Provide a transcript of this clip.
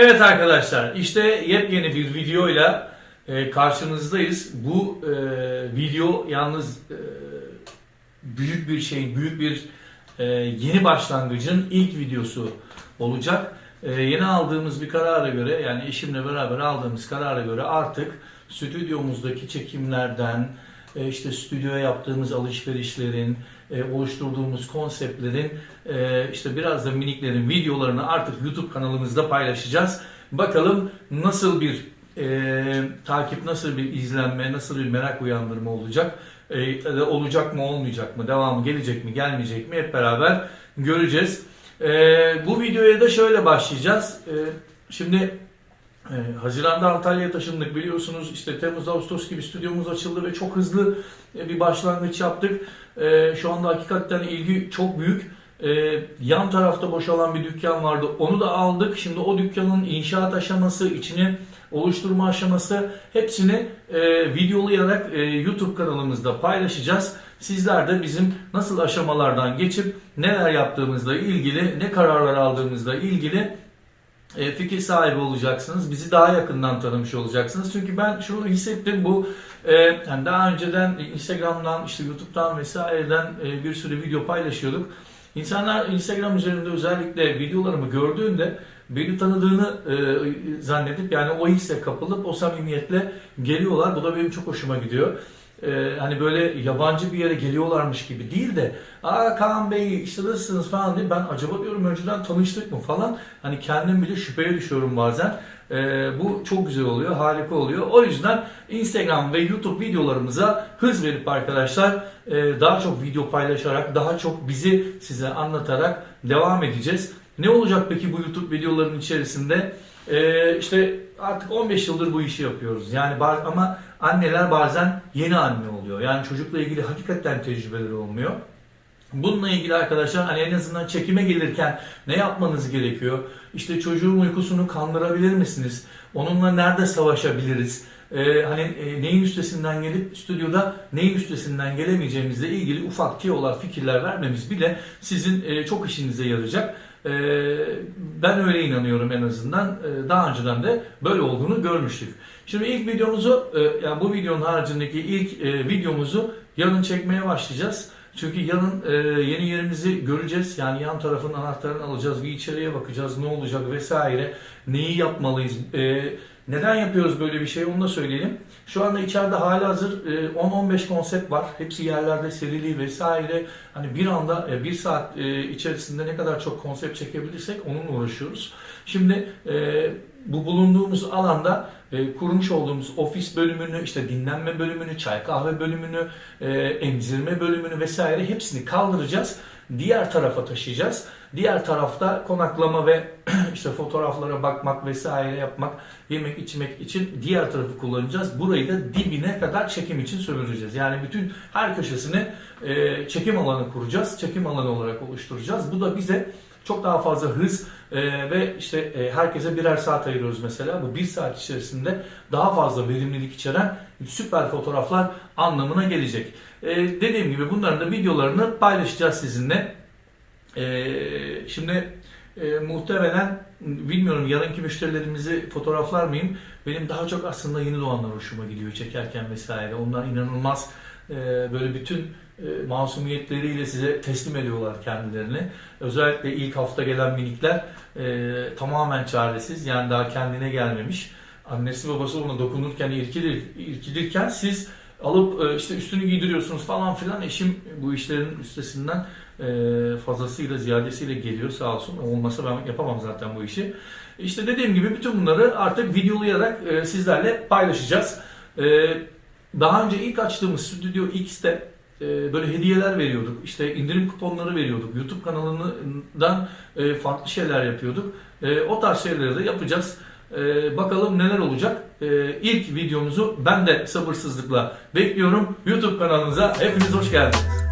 Evet arkadaşlar işte yepyeni bir videoyla e, karşınızdayız. Bu e, video yalnız e, büyük bir şey, büyük bir e, yeni başlangıcın ilk videosu olacak. E, yeni aldığımız bir karara göre yani eşimle beraber aldığımız karara göre artık stüdyomuzdaki çekimlerden, e, işte stüdyoya yaptığımız alışverişlerin, e, oluşturduğumuz konseptlerin, e, işte biraz da miniklerin videolarını artık YouTube kanalımızda paylaşacağız. Bakalım nasıl bir e, takip, nasıl bir izlenme, nasıl bir merak uyandırma olacak, e, olacak mı, olmayacak mı, devamı gelecek mi, gelmeyecek mi hep beraber göreceğiz. E, bu videoya da şöyle başlayacağız. E, şimdi ee, Haziran'da Antalya'ya taşındık biliyorsunuz işte Temmuz Ağustos gibi stüdyomuz açıldı ve çok hızlı e, bir başlangıç yaptık. Ee, Şu anda hakikaten ilgi çok büyük. Ee, Yan tarafta boşalan bir dükkan vardı onu da aldık. Şimdi o dükkanın inşaat aşaması, içini oluşturma aşaması hepsini e, videolayarak e, YouTube kanalımızda paylaşacağız. Sizler de bizim nasıl aşamalardan geçip neler yaptığımızla ilgili, ne kararlar aldığımızla ilgili e, fikir sahibi olacaksınız. Bizi daha yakından tanımış olacaksınız. Çünkü ben şunu hissettim bu e, yani daha önceden Instagram'dan işte YouTube'dan vesaireden e, bir sürü video paylaşıyorduk. İnsanlar Instagram üzerinde özellikle videolarımı gördüğünde beni tanıdığını e, zannedip yani o hisse kapılıp o samimiyetle geliyorlar. Bu da benim çok hoşuma gidiyor. Ee, hani böyle yabancı bir yere geliyorlarmış gibi değil de aa Kaan Bey işte nasılsınız falan diye ben acaba diyorum önceden tanıştık mı falan hani kendim bile şüpheye düşüyorum bazen. Ee, bu çok güzel oluyor, harika oluyor. O yüzden Instagram ve YouTube videolarımıza hız verip arkadaşlar e, daha çok video paylaşarak, daha çok bizi size anlatarak devam edeceğiz. Ne olacak peki bu YouTube videolarının içerisinde? Ee, işte artık 15 yıldır bu işi yapıyoruz. Yani ama anneler bazen yeni anne oluyor. Yani çocukla ilgili hakikaten tecrübeleri olmuyor. Bununla ilgili arkadaşlar hani en azından çekime gelirken ne yapmanız gerekiyor? İşte çocuğun uykusunu kandırabilir misiniz? Onunla nerede savaşabiliriz? Ee, hani e, neyin üstesinden gelip stüdyoda neyin üstesinden gelemeyeceğimizle ilgili ufak tiyolar, fikirler vermemiz bile sizin e, çok işinize yarayacak. E, ben öyle inanıyorum en azından. E, daha önceden de böyle olduğunu görmüştük. Şimdi ilk videomuzu, e, yani bu videonun haricindeki ilk e, videomuzu yarın çekmeye başlayacağız. Çünkü yarın e, yeni yerimizi göreceğiz. Yani yan tarafın anahtarını alacağız, bir içeriye bakacağız, ne olacak vesaire. Neyi yapmalıyız? E, neden yapıyoruz böyle bir şey onu da söyleyelim. Şu anda içeride hala hazır e, 10-15 konsept var. Hepsi yerlerde serili vesaire. Hani bir anda e, bir saat e, içerisinde ne kadar çok konsept çekebilirsek onunla uğraşıyoruz. Şimdi e, bu bulunduğumuz alanda e, kurmuş olduğumuz ofis bölümünü, işte dinlenme bölümünü, çay kahve bölümünü, e, emzirme bölümünü vesaire hepsini kaldıracağız. Diğer tarafa taşıyacağız. Diğer tarafta konaklama ve işte fotoğraflara bakmak vesaire yapmak, yemek içmek için diğer tarafı kullanacağız. Burayı da dibine kadar çekim için sömüreceğiz. Yani bütün her köşesini e, çekim alanı kuracağız. Çekim alanı olarak oluşturacağız. Bu da bize çok daha fazla hız e, ve işte e, herkese birer saat ayırıyoruz mesela. Bu bir saat içerisinde daha fazla verimlilik içeren süper fotoğraflar anlamına gelecek. E, dediğim gibi bunların da videolarını paylaşacağız sizinle. E, şimdi e, muhtemelen bilmiyorum yarınki müşterilerimizi fotoğraflar mıyım? Benim daha çok aslında yeni doğanlar hoşuma gidiyor çekerken vesaire. Onlar inanılmaz e, böyle bütün e, masumiyetleriyle size teslim ediyorlar kendilerini. Özellikle ilk hafta gelen minikler e, tamamen çaresiz yani daha kendine gelmemiş. Annesi babası ona dokunurken irkilir, irkilirken siz alıp e, işte üstünü giydiriyorsunuz falan filan. Eşim bu işlerin üstesinden fazlasıyla ziyadesiyle geliyor sağ olsun. Olmasa ben yapamam zaten bu işi. İşte dediğim gibi bütün bunları artık videolayarak sizlerle paylaşacağız. E, daha önce ilk açtığımız Studio X'te e, böyle hediyeler veriyorduk. İşte indirim kuponları veriyorduk. YouTube kanalından e, farklı şeyler yapıyorduk. E, o tarz şeyleri de yapacağız. Bakalım neler olacak. İlk videomuzu ben de sabırsızlıkla bekliyorum. YouTube kanalımıza hepiniz hoş geldiniz.